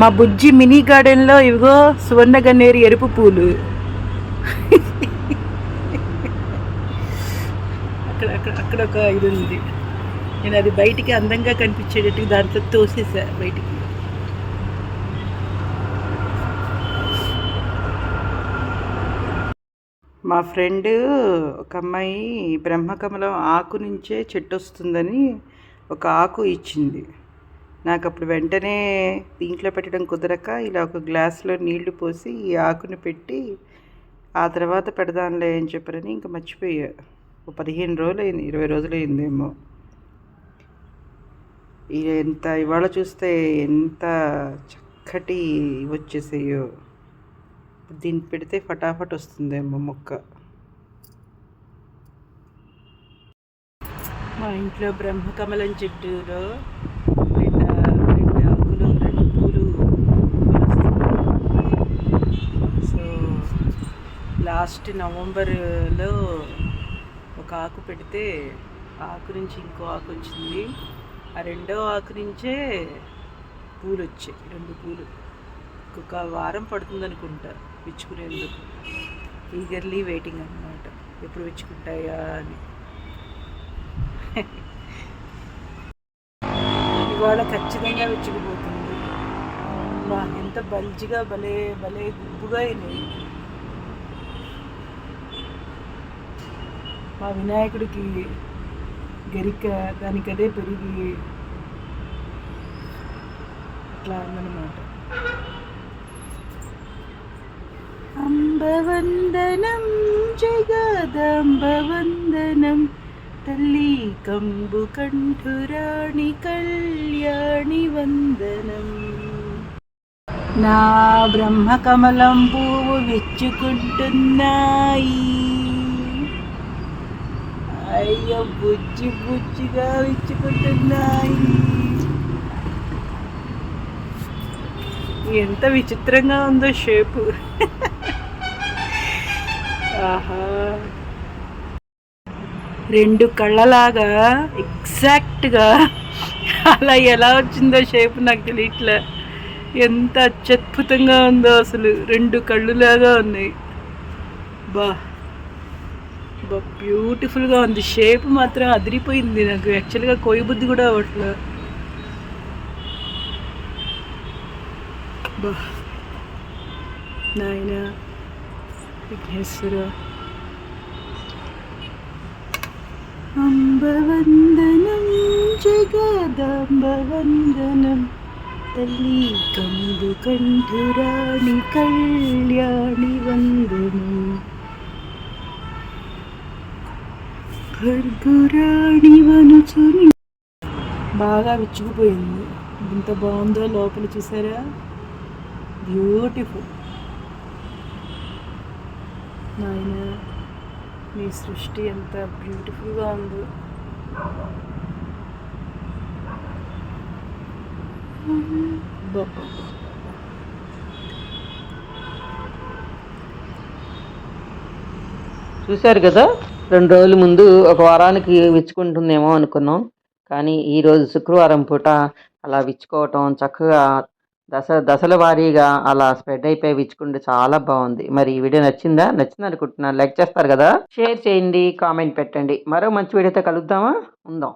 మా బుజ్జి మినీ గార్డెన్లో ఇవిగో సువర్ణ గన్నేరు ఎరుపు పూలు. అక్కడ అక్కడ అక్కడ ఒక ఇది ఉంది. నేను అది బయటికి అందంగా కనిపించేటట్టు దాంట్లో తోసేసా బయటికి. మా ఫ్రెండ్ ఒక అమ్మాయి బ్రహ్మకమలం ఆకు నుంచే చెట్టు వస్తుందని ఒక ఆకు ఇచ్చింది. నాకు అప్పుడు వెంటనే దీంట్లో పెట్టడం కుదరక ఇలా ఒక గ్లాస్లో నీళ్ళు పోసి ఈ ఆకును పెట్టి ఆ తర్వాత పెడదాంలే అని చెప్పారని ఇంకా మర్చిపోయా. ఒక పదిహేను రోజులు అయింది ఇరవై రోజులు అయిందేమో ఎంత ఇవాళ చూస్తే ఎంత చక్కటి వచ్చేసాయో. దీన్ని పెడితే ఫటాఫట్ వస్తుందేమో మొక్క. మా ఇంట్లో బ్రహ్మకమలం చెట్టులో రెండు రెండు ఆకులు రెండు పూలు సో లాస్ట్ నవంబర్లో ఒక ఆకు పెడితే ఆకు నుంచి ఇంకో ఆకు వచ్చింది. ఆ రెండో ఆకు నుంచే పూలు వచ్చాయి. రెండు పూలు. ఇంకొక వారం పడుతుంది అనుకుంటా విచ్చుకునేందుకు. ఈగర్లీ వెయిటింగ్ అనమాట ఎప్పుడు విచ్చుకుంటాయా అని. ఇవాళ ఖచ్చితంగా విచ్చుకుపోతుంది. ఎంత బల్జిగా భలే భలే గుబ్బుగా అయినాయి. ఆ వినాయకుడికి గరిక దానికి అదే పెరిగి అట్లా ఉందన్నమాట అంబవందనం జగదంబవందనం తల్లి కంబు కంఠురాణి కళ్యాణి వందనం. నా బ్రహ్మకమలం పువ్వు విచ్చుకుంటున్నాయి. బుజ్జి బుజ్జిగా విచ్చుకుంటున్నాయి ఎంత విచిత్రంగా ఉందో షేపు. ఆహా. రెండు కళ్ళలాగా ఎగ్జాక్ట్గా అలా ఎలా వచ్చిందో షేప్ నాకు తెలియట్లే. ఎంత అత్యద్భుతంగా ఉందో అసలు. రెండు కళ్ళులాగా ఉన్నాయి. బా బా. బ్యూటిఫుల్గా ఉంది. షేప్ మాత్రం అదిరిపోయింది నాకు. యాక్చువల్గా కోయబుద్ధి కూడా అవ్వట్లే. బా. నాయన విఘ్నేశ్వర. అంబవందనం జగదంబవందనం. తల్లి కంబు కంఠురాణి కళ్యాణి వందనం. భర్గురాణి బాగా విచ్చుకుపోయింది. ఎంత బాగుందో లోపల చూసారా? బ్యూటిఫుల్. నాయన మీ సృష్టి ఎంత బ్యూటిఫుల్గా ఉందో. చూశారు కదా? రెండు రోజుల ముందు ఒక వారానికి విచ్చుకుంటుందేమో అనుకున్నాం. కానీ ఈరోజు శుక్రవారం పూట అలా విచ్చుకోవటం చక్కగా దశ దశల వారీగా అలా స్ప్రెడ్ అయిపోయి విచ్చుకుంటే చాలా బాగుంది. మరి ఈ వీడియో నచ్చిందా? నచ్చింది అనుకుంటున్నాను. లైక్ చేస్తారు కదా? షేర్ చేయండి కామెంట్ పెట్టండి. మరో మంచి వీడియోతో కలుద్దామా? ఉందాం.